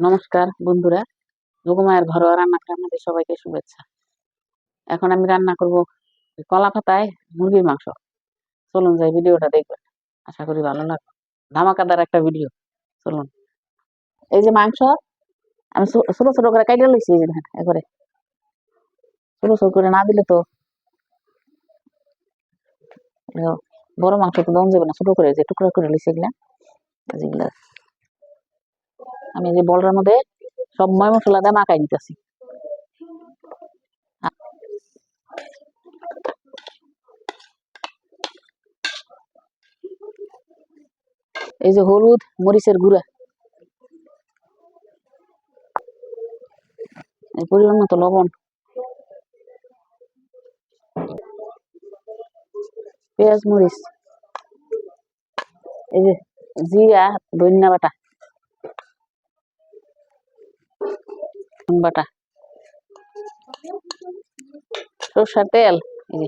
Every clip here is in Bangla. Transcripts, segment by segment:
নমস্কার, বন্ধুরা। যোগমায়ের ঘরোয়া রান্না আপনাদের সবাইকে শুভেচ্ছা। এখন আমি রান্না করব কলা পাতায় মুরগির মাংস। চলুন যাই, ভিডিওটা দেখবেন। আশা করি ভালো লাগবে। ধামাকাদার একটা ভিডিও। চলুন। এই যে মাংস, আমি ছোট ছোট করে কাইটে লইছি এই যে দেখেন, একবারে। ছোট ছোট করে না দিলে তো বড় মাংস তো দম যাবে না। ছোট করে যে টুকরা করে লইছি এগুলা যেগুলা আমি যে বলটার মধ্যে সব ময় মশলা দিয়ে মাখাই নিতেছি এই যে হলুদ, মরিচের গুঁড়া। এই পরিমাণ মতো লবণ। পেঁয়াজ, মরিচ। এই যে জিরা, ধনিয়া বাটা। রসুন বাটা। সরষার তেল, এই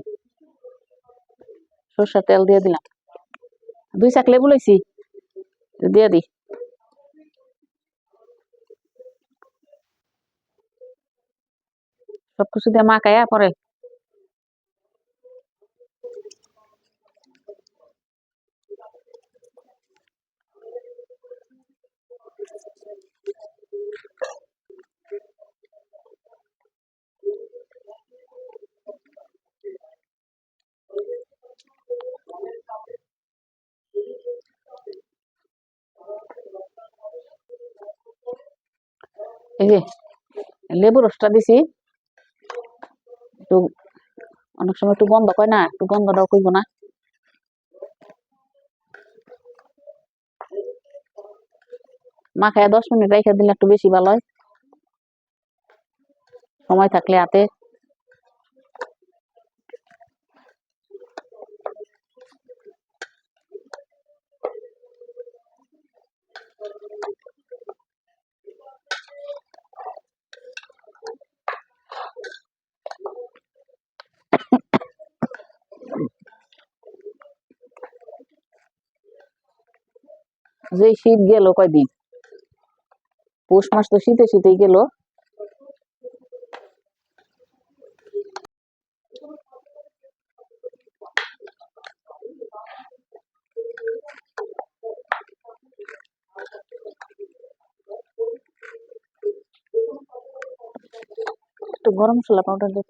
সরষার তেল দিয়ে দিলাম। দুই চাক লেবু লইছি, দিয়ে দিই সবকিছু দিয়ে মাখাইয়া পরে এই যে, লেবু রসটা দিছি। একটু, অনেক সময় একটু গন্ধ কয় না, একটু গন্ধটাও কইব না। মাখায় দশ মিনিট রেখে দিলে একটু বেশি ভালো হয়। সময় থাকলে হাতে। যে শীত গেল কয়দিন? পৌষ মাস তো শীতে শীতেই গেল। গরম মশলা পাউডার দিয়ে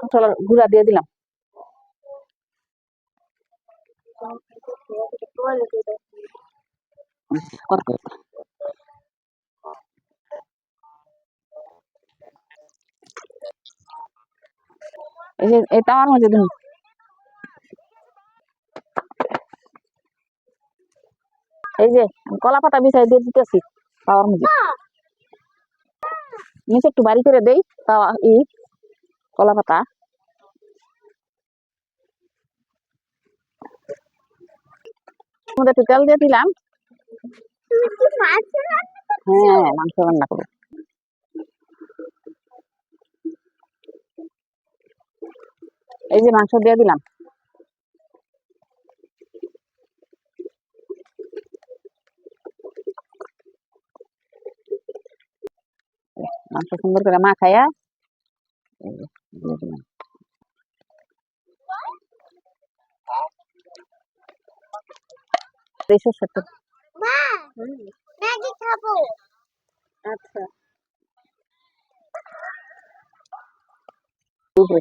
গুঁড়া দিয়ে দিলাম। তাওয়ার মধ্যে দিন এই যে কলা পাতা বিছাই দিয়ে দিতেছি। তাওয়ার মধ্যে নিচে একটু বাড়ি করে দেই ই কলা পাতা। তেল দিয়ে দিলাম। হ্যাঁ মাংস রান্না এই যে মাংস দিয়ে দিলাম। মাংস সুন্দর করে মাখাইয়া দিয়ে দিলাম। এই সরষের ম্যাগি খাবো আচ্ছা দুপুরে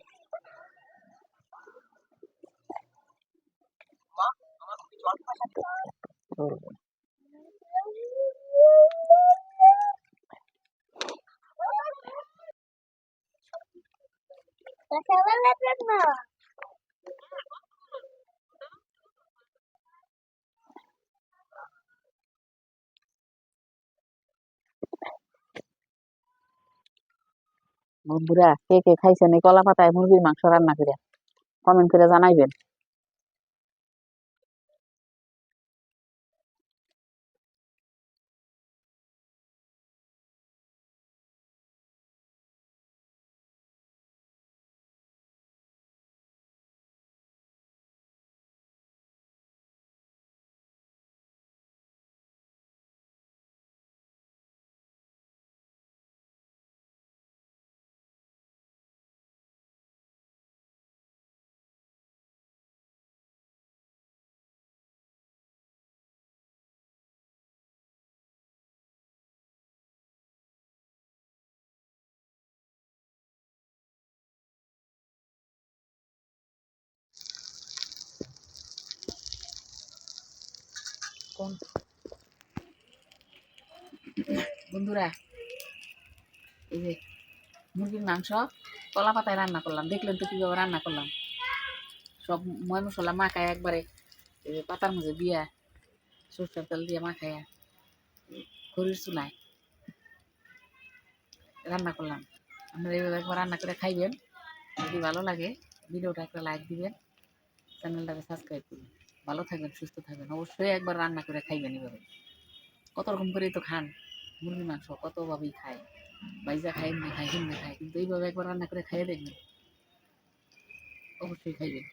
কথা বলার বন্ধুরা কে কে খাইছেন এই কলা পাতায় মুরগির মাংস রান্না করে কমেন্ট করে জানাইবেন। এখন বন্ধুরা, এই যে মুরগির মাংস, কলা পাতায় রান্না করলাম। দেখলেন তো কীভাবে রান্না করলাম। সব ময় মশলা মাখায় একবারে পাতার মধ্যে দিয়া, সরষের তেল দিয়ে মাখায়া খড়ির চুলায় রান্না করলাম। আপনারা এইভাবে একবার রান্না করে খাইবেন। যদি ভালো লাগে, ভিডিওটা একটা লাইক দিবেন, চ্যানেলটাকে সাবস্ক্রাইব করবেন। ভালো থাকবেন, সুস্থ থাকবেন। অবশ্যই একবার রান্না করে খাইবেন এভাবে। কত রকম করেই তো খান মুরগি মাংস কতভাবেই খায় বাইজা খায় এমনি খায় হিমনে খায়, কিন্তু এইভাবে একবার রান্না করে খাইয়ে দেখবেন। অবশ্যই খাইবেন।